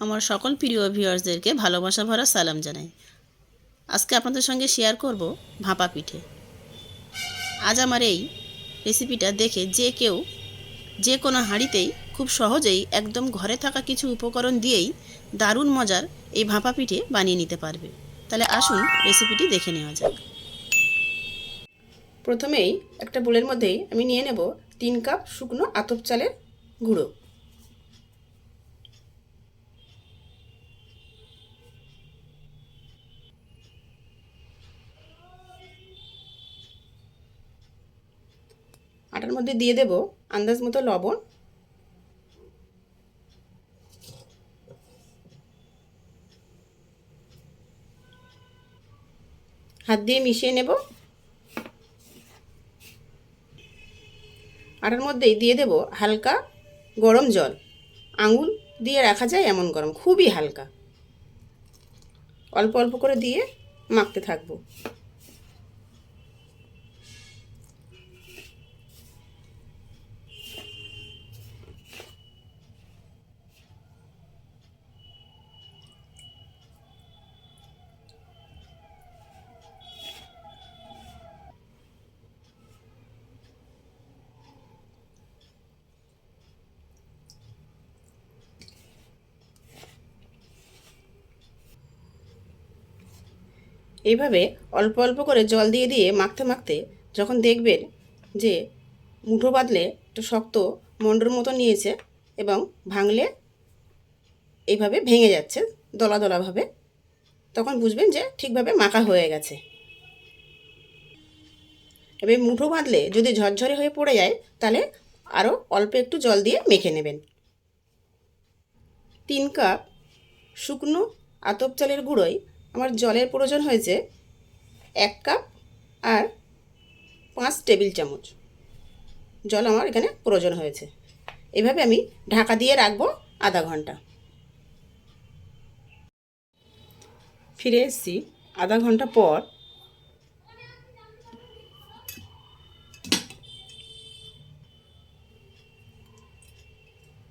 আমার সকল প্রিয় ভিউয়ার্সদেরকে ভালোবাসা ভরা সালাম জানাই। আজকে আপনাদের সঙ্গে শেয়ার করব ভাপা পিঠে। আজ আমার এই রেসিপিটা দেখে যে কেউ যে কোনো হাঁড়িতেই খুব সহজেই একদম ঘরে থাকা কিছু উপকরণ দিয়েই দারুণ মজার এই ভাপা পিঠে বানিয়ে নিতে পারবে। তাহলে আসুন রেসিপিটি দেখে নেওয়া যাক। প্রথমেই একটা বোলের মধ্যেই আমি নিয়ে নেব তিন কাপ শুকনো আতপ চালের গুঁড়ো। আটার মধ্যে দিয়ে দেব আন্দাজ মতো লবণ। হাত দিয়ে মিশিয়ে নেব। আটার মধ্যেই দিয়ে দেব হালকা গরম জল। আঙুল দিয়ে রাখা যায় এমন গরম, খুবই হালকা। অল্প অল্প করে দিয়ে মাখতে থাকব। এইভাবে অল্প অল্প করে জল দিয়ে দিয়ে মাখতে মাখতে যখন দেখবেন যে মুঠো বাঁধলে একটু শক্ত মন্ডর মতো নিয়েছে এবং ভাঙলে এইভাবে ভেঙে যাচ্ছে, দলা দলাভাবে, তখন বুঝবেন যে ঠিকভাবে মাখা হয়ে গেছে। এবার মুঠো বাঁধলে যদি ঝরঝরে হয়ে পড়ে যায়, তাহলে আরও অল্প একটু জল দিয়ে মেখে নেবেন। তিন কাপ শুকনো আতপ চালের গুঁড়োয় আমার জলের প্রয়োজন হয়েছে এক কাপ আর পাঁচ টেবিল চামচ। জল আমার এখানে প্রয়োজন হয়েছে। এভাবে আমি ঢাকা দিয়ে রাখব আধা ঘণ্টা। ফিরে এসেছি আধা ঘণ্টা পর।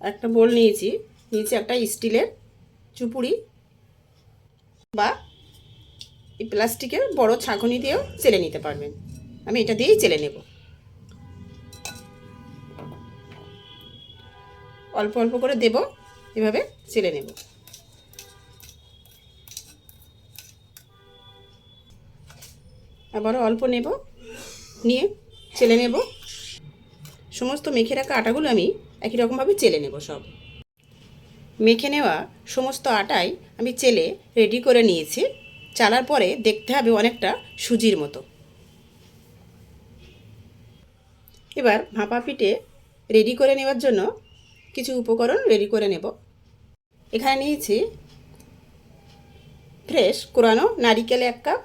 একটা বোল নিয়েছি। নিচে একটা স্টিলের চুপুড়ি বা এই প্লাস্টিকের বড় ছাঁকনি দিয়েও চেলে নিতে পারবেন। আমি এটা দিয়েই চেলে নেব। অল্প অল্প করে দেব, এভাবে চেলে নেব। আবারও অল্প নেব, নিয়ে চেলে নেব। সমস্ত মেখে রাখা আটাগুলো আমি একই রকমভাবে চেলে নেব সব। মেখে নেওয়া সমস্ত আটাই আমি চেলে রেডি করে নিয়েছি। চালার পরে দেখতে হবে অনেকটা সুজির মতো। এবার ভাপা পিঠে রেডি করে নেওয়ার জন্য কিছু উপকরণ রেডি করে নেব। এখানে নিয়েছি ফ্রেশ কোরানো নারিকেল এক কাপ,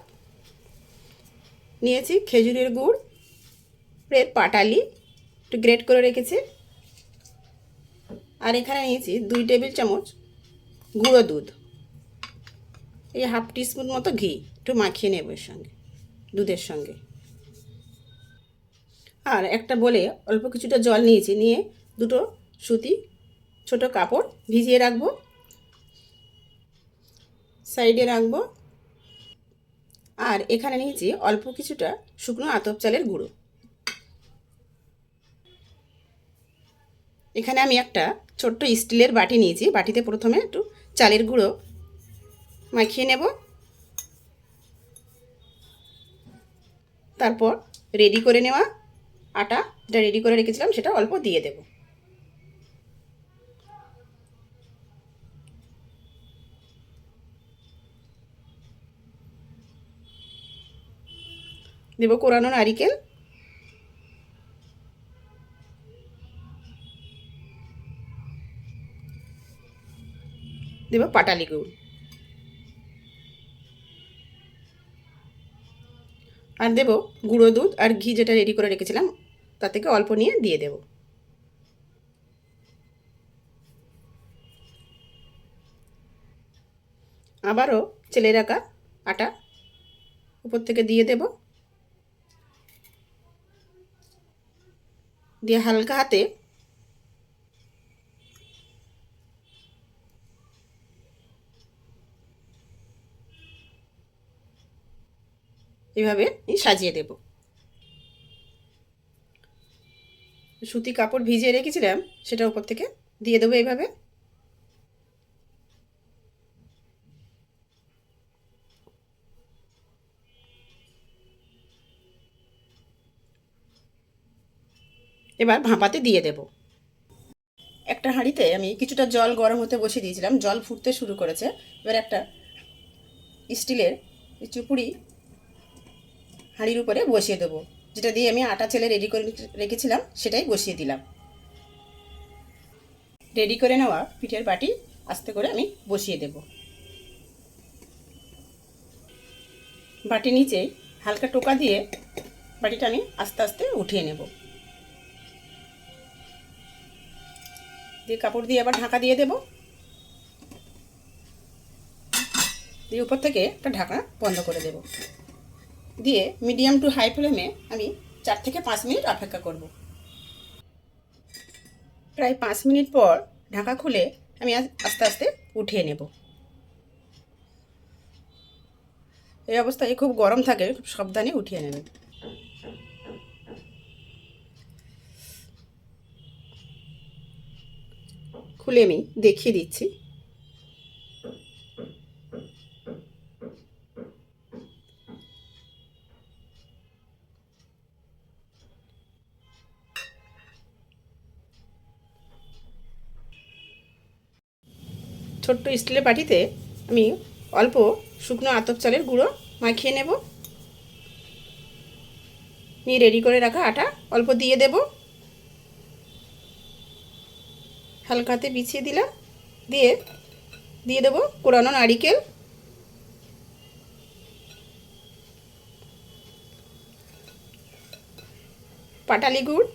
নিয়েছি খেজুরের গুড় এর পাটালি, একটু গ্রেট করে রেখেছি। আর এখানে নিয়েছি দুই টেবিল চামচ গুঁড়ো দুধ। এই হাফ টিস্পুন মতো ঘি, একটু মাখিয়ে নেব এর সঙ্গে, দুধের সঙ্গে। আর একটা বলে অল্প কিছুটা জল নিয়েছি, নিয়ে দুটো সুতি ছোট কাপড় ভিজিয়ে রাখব, সাইডে রাখব। আর এখানে নিয়েছি অল্প কিছুটা শুকনো আতপ চালের গুঁড়ো। এখানে আমি একটা ছোট্ট স্টিলের বাটি নিয়েছি, বাটিতে প্রথমে একটু চালের গুঁড়ো মাখিয়ে নেব। তারপর রেডি করে নেওয়া আটা যেটা রেডি করে রেখেছিলাম সেটা অল্প দিয়ে দেব। দেব কোরানো নারিকেল। দেব পাটালি গুড়। আর দেব গুঁড়ো দুধ আর ঘি যেটা রেডি করে রেখেছিলাম তা থেকে অল্প নিয়ে দিয়ে দেব। আবারও চেলে রাখা আটা উপর থেকে দিয়ে দেব। দিয়ে হালকা হাতে এভাবে সাজিয়ে দেব। সুতি কাপড় ভিজিয়ে রেখেছিলাম, সেটা উপর থেকে দিয়ে দেবো এইভাবে। এবার ভাপাতে দিয়ে দেব। একটা হাঁড়িতে আমি কিছুটা জল গরম হতে বসিয়ে দিয়েছিলাম, জল ফুটতে শুরু করেছে। এবার একটা স্টিলের চুপুড়ি হাঁড়ির উপরে বসিয়ে দেবো। যেটা দিয়ে আমি আটা ছেলে রেডি করে রেখেছিলাম, সেটাই বসিয়ে দিলাম। রেডি করে নেওয়া পিঠের বাটি আস্তে করে আমি বসিয়ে দেব। বাটি নিচে হালকা টোকা দিয়ে বাটিটা আমি আস্তে আস্তে উঠিয়ে নেব। দিয়ে কাপড় দিয়ে আবার ঢাকা দিয়ে দেব। দিয়ে উপর থেকে একটা ঢাকা বন্ধ করে দেব। দিয়ে মিডিয়াম টু হাই ফ্লেমে আমি চার থেকে পাঁচ মিনিট অপেক্ষা করব। প্রায় পাঁচ মিনিট পর ঢাকা খুলে আমি আস্তে আস্তে উঠিয়ে নেব। এই অবস্থায় খুব গরম থাকে, খুব সাবধানে উঠিয়ে নেবেন। খুলে আমি দেখিয়ে দিচ্ছি। ছোট্ট স্টিলের বাটিতে আমি অল্প শুকনো আতপ চালের গুঁড়ো মাখিয়ে নেব। নিয়ে রেডি করে রাখা আটা অল্প দিয়ে দেব। হালকাতে বিছিয়ে দিলাম। দিয়ে দিয়ে দেবো কোরানো নারিকেল। পাটালি গুড়।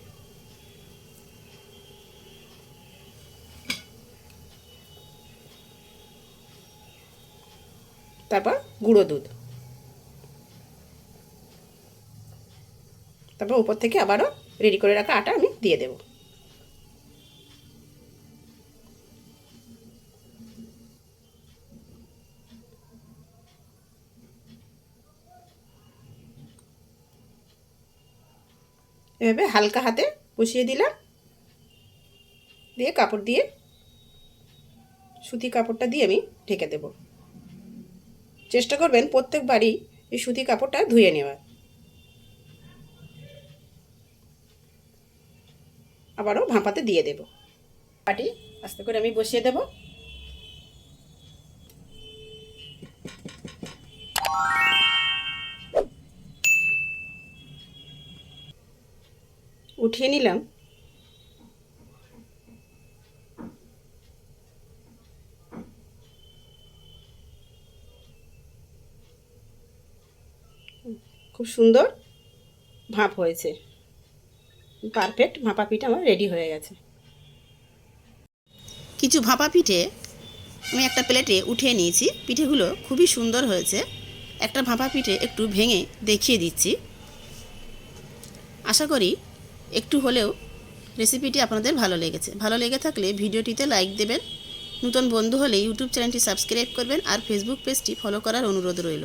তারপর গুঁড়ো দুধ। তারপর উপর থেকে আবারও রেডি করে রাখা আটা আমি দিয়ে দেব। এভাবে হালকা হাতে বসিয়ে দিলাম। দিয়ে কাপড় দিয়ে, সুতি কাপড়টা দিয়ে আমি ঢেকে দেবো। চেষ্টা করবেন প্রত্যেকবারই এই সুতি কাপড়টা ধুয়ে নেওয়ার। আবারও ভাপাতে দিয়ে দেব। পাটি আস্তে করে আমি বসিয়ে দেব। উঠিয়ে নিলাম। খুব সুন্দর ভাপ হয়েছে। পারফেক্ট ভাপা পিঠা আমার রেডি হয়ে গেছে। কিছু ভাপা পিঠে আমি একটা প্লেটে উঠিয়ে নিয়েছি। পিঠেগুলো খুবই সুন্দর হয়েছে। একটা ভাপা পিঠে একটু ভেঙে দেখিয়ে দিচ্ছি। আশা করি একটু হলেও রেসিপিটি আপনাদের ভালো লেগেছে। ভালো লেগে থাকলে ভিডিওটিতে লাইক দেবেন। নতুন বন্ধু হলে ইউটিউব চ্যানেলটি সাবস্ক্রাইব করবেন আর ফেসবুক পেজটি ফলো করার অনুরোধ রইল।